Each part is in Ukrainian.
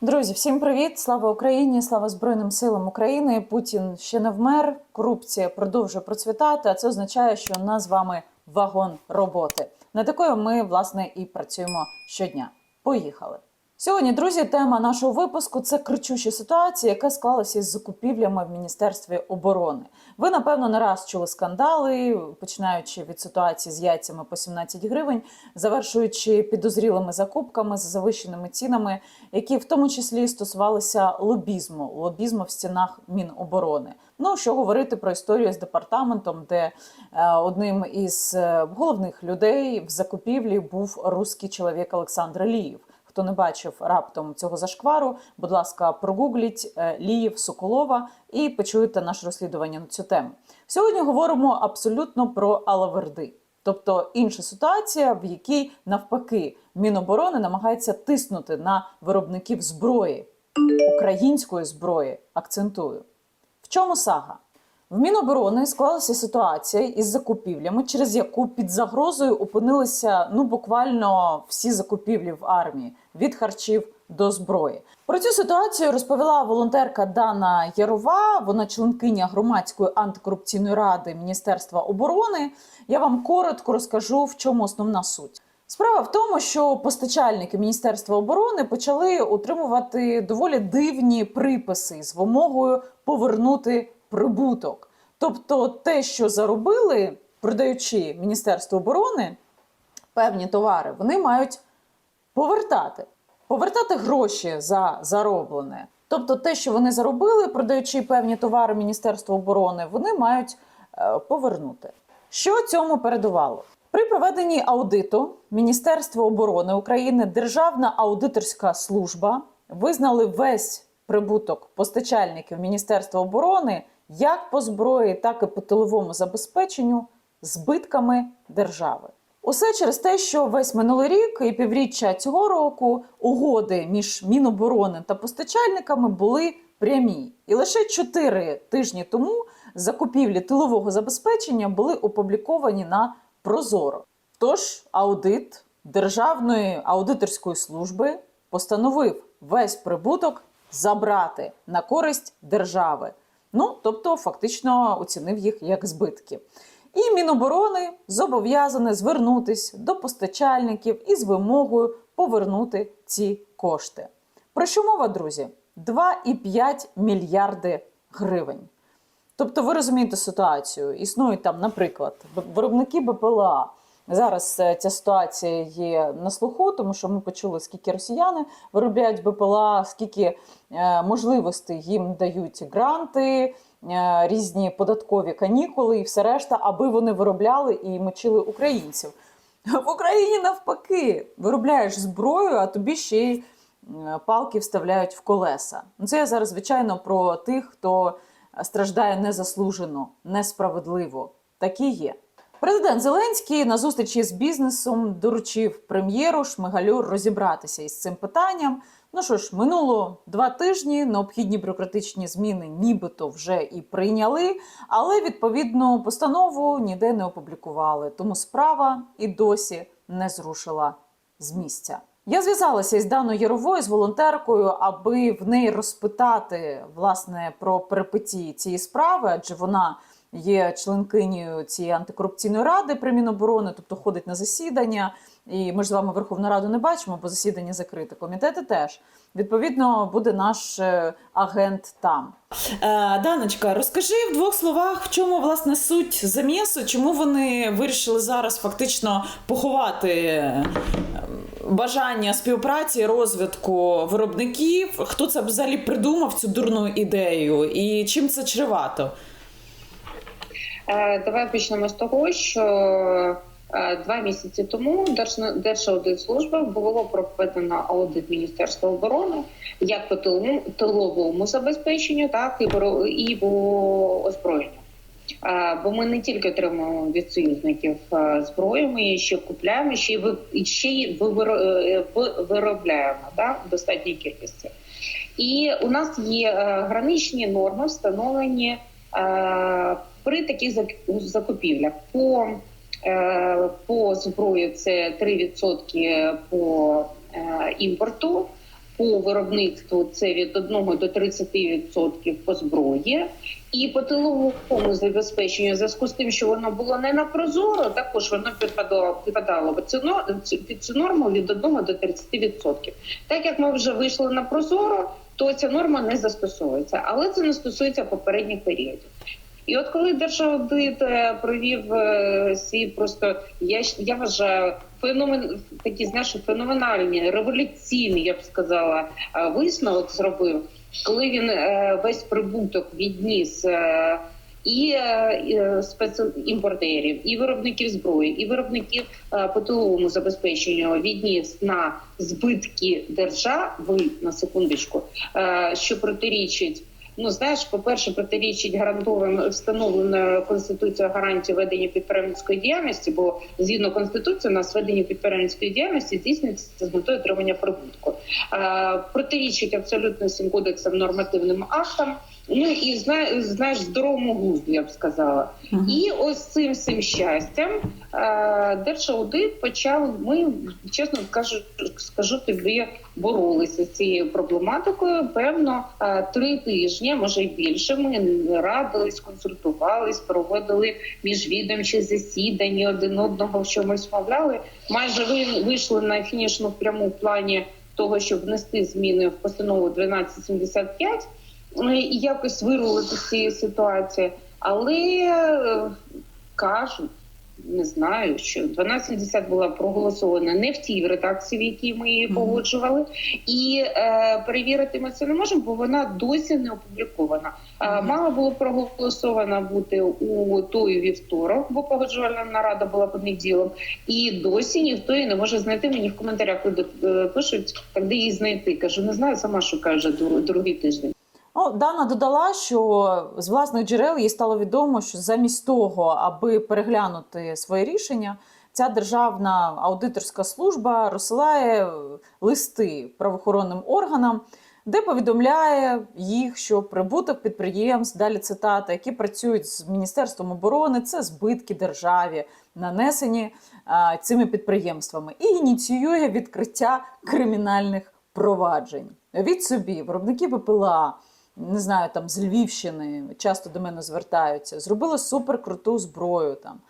Друзі, всім привіт! Слава Україні! Слава Збройним силам України! Путін ще не вмер. Корупція продовжує процвітати. А це означає, що у нас з вами вагон роботи. На такою ми власне і працюємо щодня. Поїхали. Сьогодні, друзі, тема нашого випуску це кричуща ситуація, яка склалася із закупівлями в міністерстві оборони. Ви напевно не раз чули скандали, починаючи від ситуації з яйцями по 17 гривень, завершуючи підозрілими закупками з завищеними цінами, які в тому числі стосувалися лобізму, лобізму в стінах Міноборони. Ну що говорити про історію з департаментом, де е, одним із е, головних людей в закупівлі був русський чоловік Олександр Ліїв. Хто не бачив раптом цього зашквару, будь ласка, прогугліть е, Ліїв Соколова і почуєте наше розслідування на цю тему. Сьогодні говоримо абсолютно про Алаверди, тобто інша ситуація, в якій навпаки Міноборони намагається тиснути на виробників зброї, української зброї. Акцентую. В чому сага? В Міноборони склалася ситуація із закупівлями, через яку під загрозою опинилися ну буквально всі закупівлі в армії від харчів до зброї. Про цю ситуацію розповіла волонтерка Дана Ярова. Вона членкиня громадської антикорупційної ради Міністерства оборони. Я вам коротко розкажу, в чому основна суть. Справа в тому, що постачальники Міністерства оборони почали отримувати доволі дивні приписи з вимогою повернути прибуток. Тобто, те, що заробили, продаючи Міністерству оборони певні товари, вони мають повертати, повертати гроші за зароблене. Тобто, те, що вони заробили, продаючи певні товари Міністерства оборони, вони мають е, повернути. Що цьому передувало? При проведенні аудиту Міністерство оборони України, Державна аудиторська служба визнали весь прибуток постачальників Міністерства оборони як по зброї, так і по тиловому забезпеченню збитками держави. Усе через те, що весь минулий рік і півріччя цього року угоди між Міноборони та постачальниками були прямі. І лише 4 тижні тому закупівлі тилового забезпечення були опубліковані на Прозоро. Тож аудит Державної аудиторської служби постановив весь прибуток забрати на користь держави. Ну, тобто, фактично оцінив їх як збитки. І Міноборони зобов'язане звернутись до постачальників із вимогою повернути ці кошти. Про що мова, друзі? 2,5 мільярди гривень. Тобто, ви розумієте ситуацію. Існують там, наприклад, виробники БПЛА. Зараз е, ця ситуація є на слуху, тому що ми почули, скільки росіяни виробляють БПЛА, скільки е, можливостей їм дають гранти, е, різні податкові канікули і все решта, аби вони виробляли і мочили українців. В Україні навпаки виробляєш зброю, а тобі ще й палки вставляють в колеса. Ну, Це я зараз, звичайно, про тих, хто страждає незаслужено, несправедливо. Такі є. Президент Зеленський на зустрічі з бізнесом доручив прем'єру Шмигалю розібратися із цим питанням. Ну що ж, минуло два тижні. Необхідні бюрократичні зміни, нібито вже і прийняли, але відповідну постанову ніде не опублікували. Тому справа і досі не зрушила з місця. Я зв'язалася із Даною Яровою, з волонтеркою, аби в неї розпитати власне про перипетії цієї справи, адже вона є членкинею цієї антикорупційної ради при Міноборони, тобто ходить на засідання. І ми ж з вами Верховну Раду не бачимо, бо засідання закрите. Комітети теж відповідно буде наш е, агент там. Е, Даночка, розкажи в двох словах, в чому власне суть замісу, чому вони вирішили зараз фактично поховати е, бажання співпраці, розвитку виробників. Хто це взагалі придумав цю дурну ідею, і чим це чревато? Е, Давай почнемо з того, що е, два місяці тому Держаудитслужба було проведено аудит Міністерства оборони як по тиловому, забезпеченню, так і по, озброєнню. Е, Бо ми не тільки отримуємо від союзників зброю, ми її ще купляємо, ще й ще й виробляємо так, в достатній кількості. І у нас є граничні норми, встановлені при таких зак- закупівлях. По, е, по зброї це 3% по е, імпорту, по виробництву це від 1 до 30% по зброї, і по тиловому забезпеченню, в зв'язку з тим, що воно було не на прозоро, також воно підпадало підпадало під під цю норму від 1 до 30%. Так як ми вже вийшли на прозоро, то ця норма не застосовується, але це не стосується попередніх періодів. І от коли Держаудит е, провів е, свій просто я я вважаю феномен такі знаєш, феноменальні, революційні, я б сказала, е, висновок зробив, коли він весь прибуток відніс. І спецімпортерів, і виробників зброї, і виробників по забезпеченню відніс на збитки держави на секундочку, що протирічить Ну, знаєш, по-перше, протирічить гарантовано встановленою конституцією гарантії ведення підприємницької діяльності, бо згідно конституції, у нас ведення підприємницької діяльності здійснюється з метою отримання прибутку. Е, протирічить абсолютно всім кодексам нормативним актам. Ну і зна- знаєш, здоровому глузду, я б сказала. Мгм. І ось цим всім щастям е, Держаудит почав. Ми чесно кажу, скажу тобі, боролися з цією проблематикою. Певно, е, три тижні, може й більше. Ми радились, консультувались, проводили міжвідомчі засідання, один одного в чомусь мовляли. Майже ви вийшли на фінішну пряму в плані того, щоб внести зміни в постанову 1275 е, і якось вирулити з цієї ситуації. Але е, кажуть, не знаю, що 1270 була проголосована не в тій редакції, в якій ми її погоджували, і е, перевірити ми це не можемо, бо вона досі не опублікована. Е, Мала було проголосована бути у той вівторок, бо погоджувальна нарада була понеділом, і досі ніхто її не може знайти. Мені в коментарях люди е, пишуть, де її знайти. Кажу, не знаю, сама шукаю вже дру- другий тиждень. Ну, Дана додала, що з власних джерел їй стало відомо, що замість того, аби переглянути своє рішення, ця державна аудиторська служба розсилає листи правоохоронним органам, де повідомляє їх, що прибуток підприємств, далі цитата, які працюють з Міністерством оборони, це збитки державі, нанесені а, цими підприємствами, і ініціює відкриття кримінальних проваджень. Від собі виробники ППЛА не знаю, там з Львівщини часто до мене звертаються, зробили суперкруту зброю там.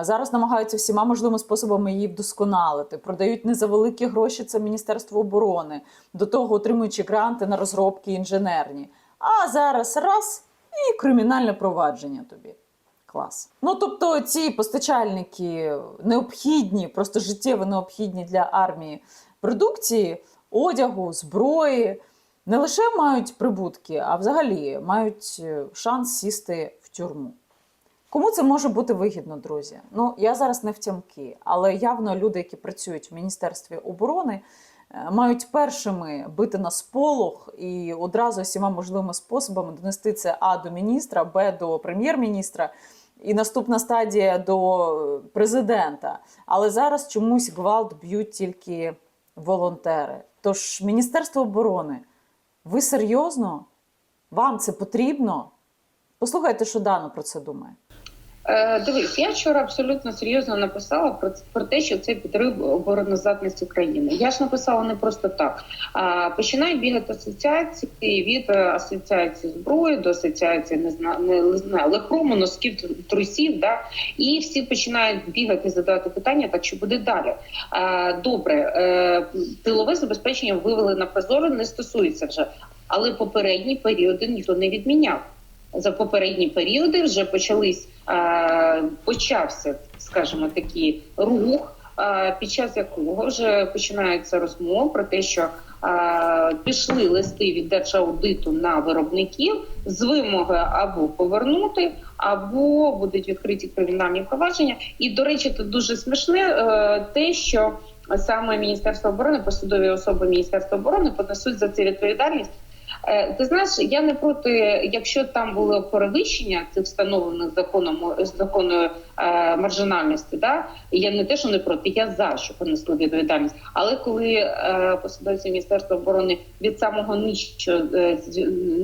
Зараз намагаються всіма можливими способами її вдосконалити. Продають не за великі гроші це Міністерство оборони, до того отримуючи гранти на розробки інженерні. А зараз раз і кримінальне провадження тобі. Клас. Ну тобто, ці постачальники необхідні, просто життєво необхідні для армії продукції, одягу, зброї не лише мають прибутки, а взагалі мають е, шанс сісти в тюрму. Кому це може бути вигідно, друзі? Ну я зараз не втямки, але явно люди, які працюють в Міністерстві оборони, е, мають першими бити на сполох і одразу всіма можливими способами донести це а до міністра, б до прем'єр-міністра. І наступна стадія до президента. Але зараз чомусь гвалт б'ють тільки волонтери. Тож Міністерство оборони, ви серйозно? Вам це потрібно? Послухайте, що Дана про це думає. Е, Дивись, я вчора абсолютно серйозно написала про про те, що це підрив обороноздатності країни. Я ж написала не просто так. А починають бігати асоціації від е, асоціації зброї до асоціації не знаю, не, знаю лехрому, носків трусів. Да? І всі починають бігати, задавати питання, так що буде далі. А, добре, е, тилове забезпечення вивели на прозоро, не стосується вже, але попередні періоди ніхто не відміняв за попередні періоди вже почались почався, скажімо, такий рух, під час якого вже починаються розмови про те, що пішли листи від держаудиту на виробників з вимогою або повернути, або будуть відкриті кримінальні провадження. І до речі, тут дуже смішне е, те, що саме Міністерство оборони, посадові особи Міністерства оборони понесуть за це відповідальність. Е, Ти знаєш, я не проти, якщо там було перевищення цих встановлених законом законою е, маржинальності, да я не те, що не проти, я за що понесли відповідальність. Але коли е, посадовці міністерства оборони від самого нижчого, е,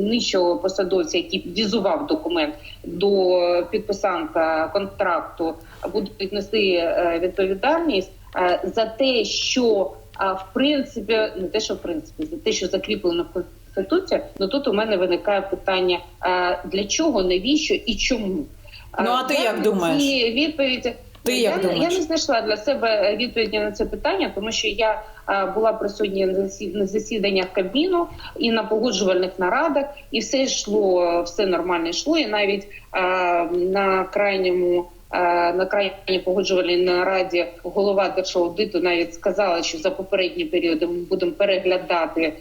нижчого посадовця, який візував документ до підписанта контракту, будуть нести е, відповідальність е, за те, що а в принципі, не те, що в принципі, за те, що закріплено в конституції, ну тут у мене виникає питання: а, для чого, навіщо і чому? Ну, а ти я як думаєш? ці відповіді. Ти я, як думаєш? я не знайшла для себе відповіді на це питання, тому що я а, була присутня на на засіданнях Кабміну і на погоджувальних нарадах, і все йшло, все нормально йшло. І навіть а, на крайньому. А, На крайній погоджувальній нараді голова Держаудиту навіть сказала, що за попередні періоди ми будемо переглядати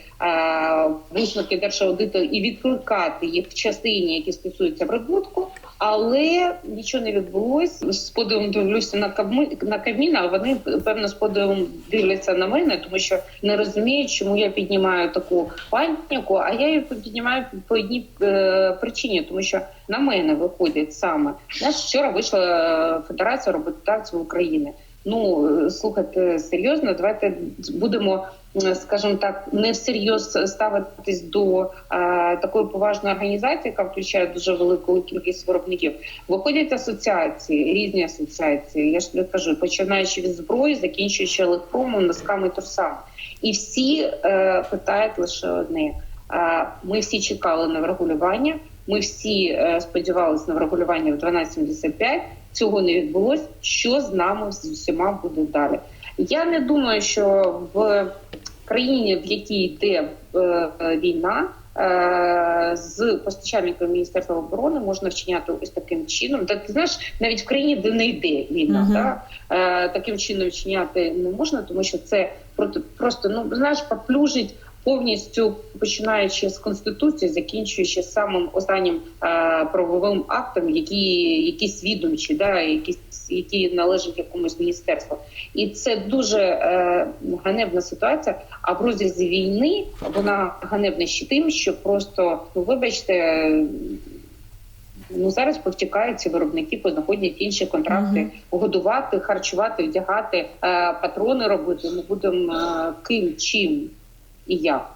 висновки Держаудиту і відкликати їх в частині, які стосуються прибутку. Але нічого не відбулось. З подивом дивлюся на Кабмі, на Кабмін, а вони певно з подивом дивляться на мене, тому що не розуміють, чому я піднімаю таку паніку. А я її піднімаю по одній е, причині, тому що на мене виходять саме. Знаєш, вчора вийшла е, Федерація роботодавців України. Ну е, слухайте серйозно, давайте будемо, скажімо так, не всерйоз ставитись до е, такої поважної організації, яка включає дуже велику кількість виробників. Виходять асоціації, різні асоціації. Я ж тобі кажу, починаючи від зброї, закінчуючи електромом, носками, трусами. І всі е, питають лише одне: е, ми всі чекали на врегулювання. Ми всі е, сподівалися на врегулювання в 1275. Цього не відбулось. Що з нами з усіма буде далі? Я не думаю, що в країні, в якій йде е, війна. е, З постачальниками міністерства оборони можна вчиняти ось таким чином. Та ти знаєш, навіть в країні, де не йде війна, Мгм. та, е, таким чином вчиняти не можна, тому що це просто ну знаєш, поплюжить повністю починаючи з конституції, закінчуючи самим останнім е, правовим актом, які якісь відомчі, да, якісь які належать якомусь міністерству, і це дуже е, ганебна ситуація. А в розрізі війни вона ганебна ще тим, що просто ну вибачте. Ну зараз повтікають ці виробники, познаходять інші контракти, Мгм. годувати, харчувати, вдягати, е, патрони робити. Ми будемо е, ким, чим і як.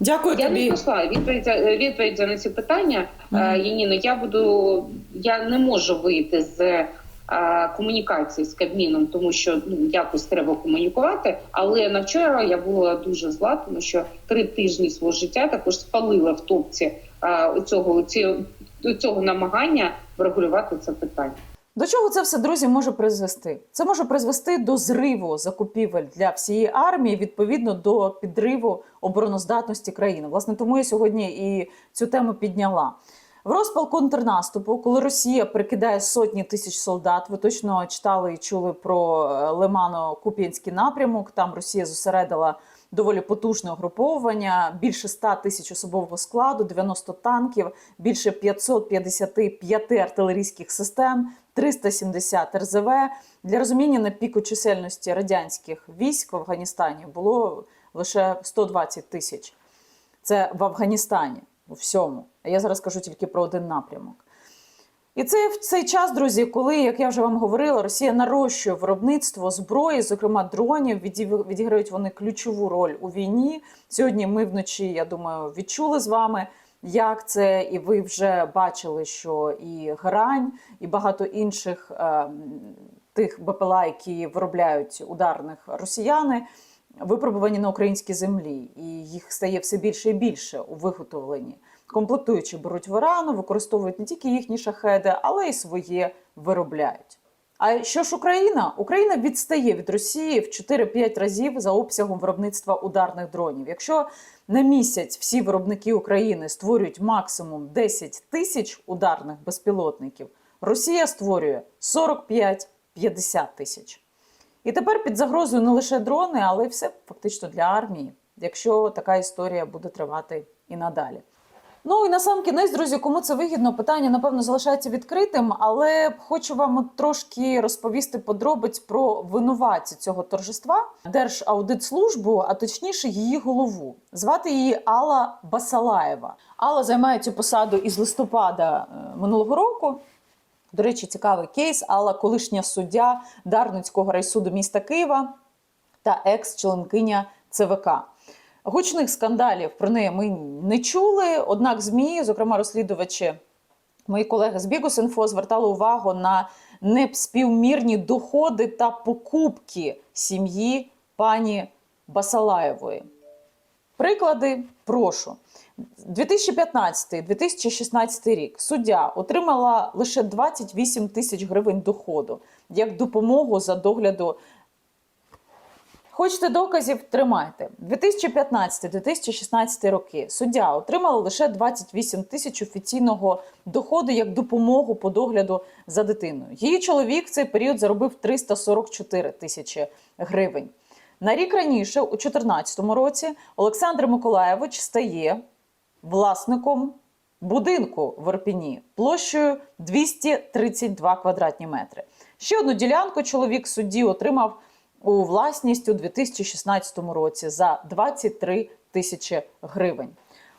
Дякую Я не знайшла відповідь за- відповідь на ці питання. Мгм. Е, Яніно, я буду я не можу вийти з е, комунікації з Кабміном, тому що ну якось треба комунікувати. Але на вчора я була дуже зла, тому що три тижні свого життя також спалила в топці е, цього цього намагання врегулювати це питання. До чого це все, друзі, може призвести? Це може призвести до зриву закупівель для всієї армії, відповідно до підриву обороноздатності країни. Власне, тому я сьогодні і цю тему підняла. В розпал контрнаступу, коли Росія прикидає сотні тисяч солдат, ви точно читали і чули про е, Лимано-Куп'янський напрямок. Там Росія зосередила доволі потужне угруповування, більше 100 тисяч особового складу, 90 танків, більше 555 артилерійських систем, 370 РЗВ. Для розуміння на піку чисельності радянських військ в Афганістані було лише 120 тисяч. Це в Афганістані у всьому. А я зараз кажу тільки про один напрямок. І це в цей час, друзі, коли, як я вже вам говорила, Росія нарощує виробництво зброї, зокрема дронів, відіграють вони ключову роль у війні. Сьогодні ми вночі, я думаю, відчули з вами, як це, і ви вже бачили, що і грань, і багато інших е, тих БПЛА, які виробляють ударних росіяни, випробувані на українській землі, і їх стає все більше і більше у виготовленні. Комплектуючі беруть в Ірану, використовують не тільки їхні шахеди, але й своє виробляють. А що ж Україна? Україна відстає від Росії в 4-5 разів за обсягом виробництва ударних дронів. Якщо на місяць всі виробники України створюють максимум 10 тисяч ударних безпілотників, Росія створює 45-50 тисяч. І тепер під загрозою не лише дрони, але все фактично для армії, якщо така історія буде тривати і надалі. Ну і на сам кінець, друзі, кому це вигідно, питання напевно залишається відкритим, але хочу вам трошки розповісти подробиць про винуватця цього торжества Держаудитслужбу, а точніше її голову. Звати її Алла Басалаєва. Алла займає цю посаду із листопада е, минулого року. До речі, цікавий кейс. Алла колишня суддя Дарницького райсуду міста Києва та екс-членкиня ЦВК. Гучних скандалів про неї ми не чули. Однак, ЗМІ, зокрема розслідувачі, мої колеги з Бігус.Інфо звертали увагу на неспівмірні доходи та покупки сім'ї пані Басалаєвої. Приклади прошу. 2015-2016 рік суддя отримала лише 28 тисяч гривень доходу як допомогу за догляду. Хочете доказів? Тримайте. 2015-2016 роки суддя отримала лише 28 тисяч офіційного доходу як допомогу по догляду за дитиною. Її чоловік в цей період заробив 344 тисячі гривень. На рік раніше, у 2014 році, Олександр Миколаєвич стає власником будинку в Ірпіні площею 232 квадратні метри. Ще одну ділянку чоловік судді отримав у власність у 2016 році за 23 тисячі гривень.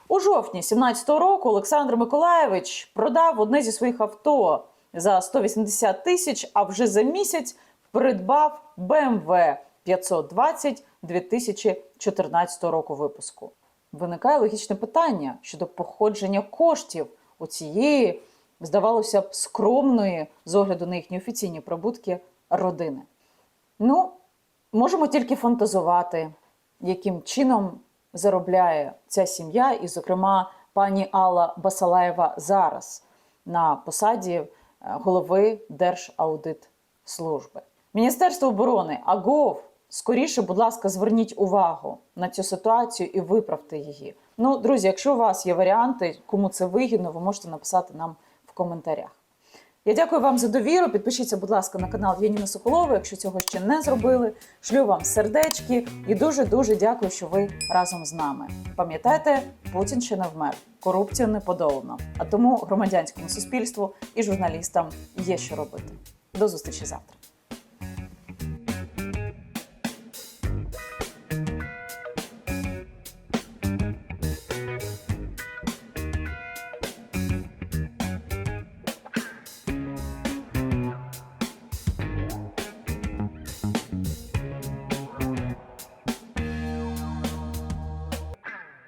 У жовтні 2017 року Олександр Миколаєвич продав одне зі своїх авто за 180 тисяч, а вже за місяць придбав BMW 520 2014 року випуску. Виникає логічне питання щодо походження коштів у цієї, здавалося б, скромної з огляду на їхні офіційні прибутки родини. Ну, можемо тільки фантазувати, яким чином заробляє ця сім'я, і, зокрема, пані Алла Басалаєва зараз на посаді е, голови Держаудитслужби. Міністерство оборони АГОВ. Скоріше, будь ласка, зверніть увагу на цю ситуацію і виправте її. Ну, друзі, якщо у вас є варіанти, кому це вигідно, ви можете написати нам в коментарях. Я дякую вам за довіру. Підпишіться, будь ласка, на канал Єніни Соколова, якщо цього ще не зробили. Шлю вам сердечки і дуже дуже дякую, що ви разом з нами. Пам'ятайте, Путін ще не вмер, корупція не подолана. А тому громадянському суспільству і журналістам є що робити. До зустрічі завтра.